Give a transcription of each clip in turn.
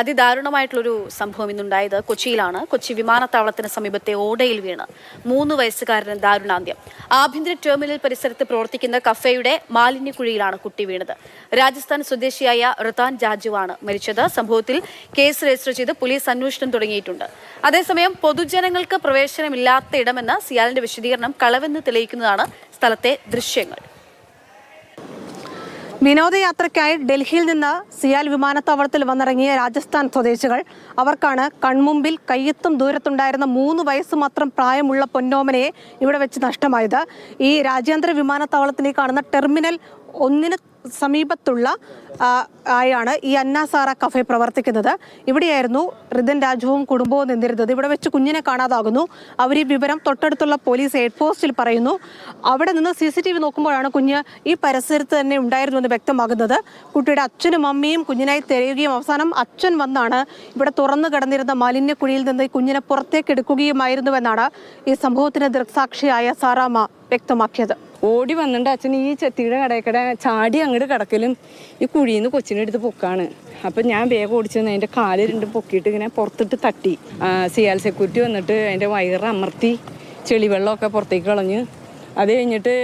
അതിദാരുണമായിട്ടുള്ളൊരു സംഭവം ഇന്നുണ്ടായത് കൊച്ചിയിലാണ്. കൊച്ചി വിമാനത്താവളത്തിന് സമീപത്തെ ഓടയിൽ വീണ് മൂന്ന് വയസ്സുകാരന് ദാരുണാന്ത്യം. ആഭ്യന്തര ടെർമിനൽ പരിസരത്ത് പ്രവർത്തിക്കുന്ന കഫേയുടെ മാലിന്യക്കുഴിയിലാണ് കുട്ടി വീണത്. രാജസ്ഥാൻ സ്വദേശിയായ റിതാൻ ജാജുവാണ് മരിച്ചത്. സംഭവത്തിൽ കേസ് രജിസ്റ്റർ ചെയ്ത് പോലീസ് അന്വേഷണം തുടങ്ങിയിട്ടുണ്ട്. അതേസമയം പൊതുജനങ്ങൾക്ക് പ്രവേശനമില്ലാത്ത ഇടമെന്ന സിയാലിന്റെ വിശദീകരണം കളവെന്ന് തെളിയിക്കുന്നതാണ് സ്ഥലത്തെ ദൃശ്യങ്ങൾ. വിനോദയാത്രയ്ക്കായി ഡൽഹിയിൽ നിന്ന് സിയാൽ വിമാനത്താവളത്തിൽ വന്നിറങ്ങിയ രാജസ്ഥാൻ സ്വദേശികൾ അവർക്കാണ് കൺമുമ്പിൽ കയ്യെത്തും ദൂരത്തുണ്ടായിരുന്ന മൂന്ന് വയസ്സ് മാത്രം പ്രായമുള്ള പൊന്നോമനയെ ഇവിടെ വെച്ച് നഷ്ടമായത്. ഈ രാജ്യാന്തര വിമാനത്താവളത്തിലേക്ക് കാണുന്ന ടെർമിനൽ ഒന്നിന് സമീപത്തുള്ള ആയാണ് ഈ അന്നാസാറ കഫേ പ്രവർത്തിക്കുന്നത്. ഇവിടെയായിരുന്നു റിതൻ രാജുവും കുടുംബവും നിന്നിരുന്നത്. ഇവിടെ വെച്ച് കുഞ്ഞിനെ കാണാതാകുന്നു. അവർ ഈ വിവരം തൊട്ടടുത്തുള്ള പോലീസ് ഹെഡ് പോസ്റ്റിൽ പറയുന്നു. അവിടെ നിന്ന് സി സി ടി വി നോക്കുമ്പോഴാണ് കുഞ്ഞ് ഈ പരിസരത്ത് തന്നെ ഉണ്ടായിരുന്നു എന്ന് വ്യക്തമാകുന്നത്. കുട്ടിയുടെ അച്ഛനും അമ്മയും കുഞ്ഞിനായി തിരയുകയും അവസാനം അച്ഛൻ വന്നാണ് ഇവിടെ തുറന്നു കിടന്നിരുന്ന മാലിന്യക്കുഴിയിൽ നിന്ന് ഈ കുഞ്ഞിനെ പുറത്തേക്ക് എടുക്കുകയുമായിരുന്നുവെന്നാണ് ഈ സംഭവത്തിന് ദൃക്സാക്ഷിയായ സാറാമ്മ വ്യക്തമാക്കിയത്. ഓടി വന്നിട്ട് അച്ഛൻ ഈ ചെത്തിയുടെ കടയക്കട ചാടി അങ്ങോട്ട് കിടക്കലും ഈ കുഴിയിൽ നിന്ന് കൊച്ചിനെ എടുത്ത് പൊക്കാണ്. അപ്പം ഞാൻ വേഗം ഓടിച്ചു വന്ന് അതിന്റെ കാൽ രണ്ടും പൊക്കിയിട്ട് ഇങ്ങനെ പുറത്തിട്ട് തട്ടി. സിയാൽ സെക്യൂരിറ്റി വന്നിട്ട് അതിന്റെ വയറ് അമർത്തി ചെളിവെള്ളമൊക്കെ പുറത്തേക്ക് കളഞ്ഞ് അത് കഴിഞ്ഞിട്ട്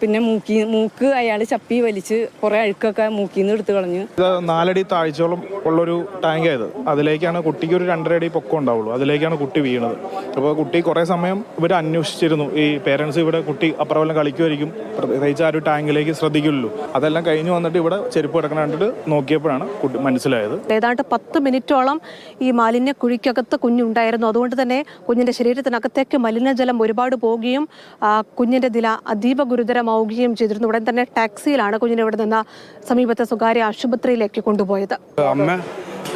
പിന്നെ മൂക്കി മൂക്ക് അയാൾ ചപ്പി വലിച്ച് കുറെ അഴുക്കൊക്കെ മൂക്കിൽ നിന്ന് എടുത്ത് കളഞ്ഞു. ഇത് നാലടി താഴ്ചയോളം ഉള്ളൊരു ടാങ്കായത് അതിലേക്കാണ് കുട്ടിക്ക് ഒരു രണ്ടര അടി പൊക്കം ഉണ്ടാവുള്ളൂ. അതിലേക്കാണ് കുട്ടി വീണത്. അപ്പോൾ കുട്ടി കുറേ സമയം ഇവർ അന്വേഷിച്ചിരുന്നു. ഈ പേരൻസ് ഇവിടെ കുട്ടി അപ്പുറം കളിക്കുമായിരിക്കും. പ്രത്യേകിച്ച് ആ ഒരു ടാങ്കിലേക്ക് ശ്രദ്ധിക്കുള്ളൂ. അതെല്ലാം കഴിഞ്ഞു വന്നിട്ട് ഇവിടെ ചെരുപ്പ് കിടക്കണ കണ്ടിട്ട് നോക്കിയപ്പോഴാണ് കുട്ടി മനസ്സിലായത്. ഏതാണ്ട് പത്ത് മിനിറ്റോളം ഈ മാലിന്യ കുഴിക്കകത്ത് കുഞ്ഞുണ്ടായിരുന്നു. അതുകൊണ്ട് തന്നെ കുഞ്ഞിന്റെ ശരീരത്തിനകത്തേക്ക് മലിനജലം ഒരുപാട് പോവുകയും ആ, കുഞ്ഞിന്റെ നില അതീവ ഗുരുതരമാവുകയും ചെയ്തിരുന്നു. ഉടൻ തന്നെ ടാക്സിയിലാണ് കുഞ്ഞിനെ ഇവിടെ നിന്ന് സമീപത്തെ സ്വകാര്യ ആശുപത്രിയിലേക്ക് കൊണ്ടുപോയത്. അമ്മ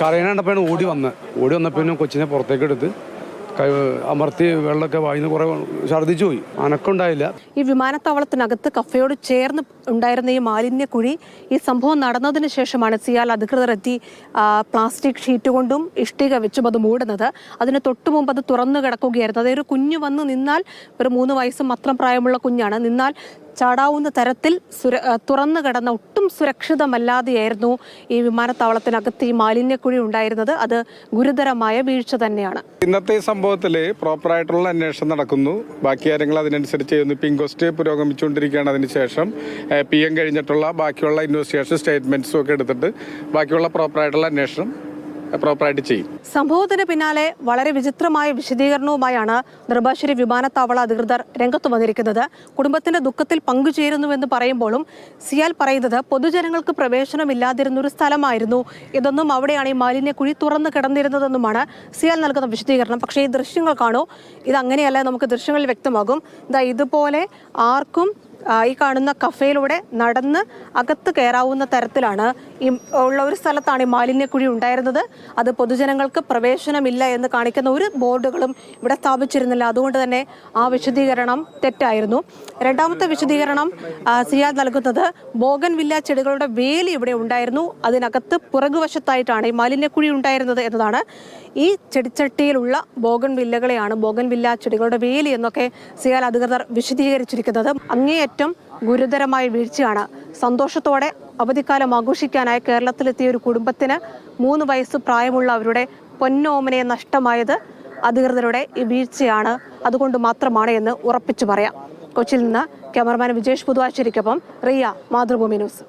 കരയണപ്പോഴാണ് ഓടി വന്നത് ഓടി വന്നപ്പോഴും കൊച്ചിനെ പുറത്തേക്ക് എടുത്ത് അമർത്തി വെള്ളമൊക്കെ വായിന്ന് കുറേ ഛർദ്ദിച്ചു പോയി ഈ വിമാനത്താവളത്തിനകത്ത് കഫയോട് ചേർന്ന് ഉണ്ടായിരുന്ന ഈ മാലിന്യക്കുഴി ഈ സംഭവം നടന്നതിന് ശേഷമാണ് സിയാൽ അധികൃതർ എത്തി പ്ലാസ്റ്റിക് ഷീറ്റ് കൊണ്ടും ഇഷ്ടിക വെച്ചും അത് മൂടുന്നത്. അതിന് തൊട്ട് മുമ്പ് അത് തുറന്നു കിടക്കുകയായിരുന്നു. അതായത് ഒരു കുഞ്ഞ് വന്ന് നിന്നാൽ ഒരു മൂന്ന് വയസ്സും മാത്രം പ്രായമുള്ള കുഞ്ഞാണ്. നിന്നാൽ ചാടാവുന്ന തരത്തിൽ സുര തുറന്നു കിടന്ന ഒട്ടും സുരക്ഷിതമല്ലാതെയായിരുന്നു ഈ വിമാനത്താവളത്തിനകത്ത് ഈ മാലിന്യക്കുഴി ഉണ്ടായിരുന്നത്. അത് ഗുരുതരമായ വീഴ്ച തന്നെയാണ്. ഇന്നത്തെ സംഭവത്തിൽ പ്രോപ്പറായിട്ടുള്ള അന്വേഷണം നടക്കുന്നു. ബാക്കി കാര്യങ്ങൾ അതിനനുസരിച്ച് ചെയ്യുന്നു. ഇൻക്വസ്റ്റ് പുരോഗമിച്ചുകൊണ്ടിരിക്കുകയാണ് അതിനുശേഷം പി എം കഴിഞ്ഞിട്ടുള്ള ബാക്കിയുള്ള ഇൻവെസ്റ്റിഗേഷൻ സ്റ്റേറ്റ്മെന്റ്സും ഒക്കെ എടുത്തിട്ട് ബാക്കിയുള്ള പ്രോപ്പറായിട്ടുള്ള അന്വേഷണം പ്രോപ്പറായിട്ട് ചെയ്യും. സംഭവത്തിന് പിന്നാലെ വളരെ വിചിത്രമായ വിശദീകരണവുമായാണ് നെടുമ്പാശ്ശേരി വിമാനത്താവള അധികൃതർ രംഗത്ത് വന്നിരിക്കുന്നത്. കുടുംബത്തിന്റെ ദുഃഖത്തിൽ പങ്കുചേരുന്നുവെന്ന് പറയുമ്പോഴും സിയാൽ പറയുന്നത് പൊതുജനങ്ങൾക്ക് പ്രവേശനമില്ലാതിരുന്ന ഒരു സ്ഥലമായിരുന്നു. ഇതൊന്നും അവിടെയാണ് ഈ മാലിന്യ മാലിന്യക്കുഴി തുറന്നു കിടന്നിരുന്നതെന്നുമാണ് സിയാൽ നൽകുന്ന വിശദീകരണം. പക്ഷേ ഈ ദൃശ്യങ്ങൾ കാണൂ. ഇത് അങ്ങനെയല്ല നമുക്ക് ദൃശ്യങ്ങളിൽ വ്യക്തമാകും. ഇതാ ഇതുപോലെ ആർക്കും ഈ കാണുന്ന കഫേയിലൂടെ നടന്ന് അകത്ത് കയറാവുന്ന തരത്തിലാണ് ഈ ഉള്ള ഒരു സ്ഥലത്താണ് ഈ മാലിന്യക്കുഴി ഉണ്ടായിരുന്നത്. അത് പൊതുജനങ്ങൾക്ക് പ്രവേശനമില്ല എന്ന് കാണിക്കുന്ന ഒരു ബോർഡുകളും ഇവിടെ സ്ഥാപിച്ചിരുന്നില്ല. അതുകൊണ്ട് തന്നെ ആ വിശദീകരണം തെറ്റായിരുന്നു. രണ്ടാമത്തെ വിശദീകരണം സിയാദ് നൽകുന്നത് ബോഗൻ വില്ല ചെടികളുടെ വേലി ഇവിടെ ഉണ്ടായിരുന്നു. അതിനകത്ത് പുറകുവശത്തായിട്ടാണ് ഈ മാലിന്യക്കുഴി ഉണ്ടായിരുന്നത് എന്നതാണ്. ഈ ചെടിച്ചട്ടിയിലുള്ള ബോഗൻ വില്ലകളെയാണ് ബോഗൻ വില്ല ചെടികളുടെ വേലി എന്നൊക്കെ സിയാൽ അധികൃതർ വിശദീകരിച്ചിരിക്കുന്നത്. അങ്ങേയറ്റം ഗുരുതരമായ വീഴ്ചയാണ്. സന്തോഷത്തോടെ അവധിക്കാലം ആഘോഷിക്കാനായി കേരളത്തിലെത്തിയ ഒരു കുടുംബത്തിന് മൂന്ന് വയസ്സ് പ്രായമുള്ള അവരുടെ പൊന്നോമനെ നഷ്ടമായത് അധികൃതരുടെ ഈ വീഴ്ചയാണ്. അതുകൊണ്ട് മാത്രമാണ് എന്ന് ഉറപ്പിച്ചു പറയാം. കൊച്ചിയിൽ നിന്ന് ക്യാമറമാൻ വിജേഷ് പുതുവാശ്ശേരിക്കൊപ്പം റിയ മാതൃഭൂമി ന്യൂസ്.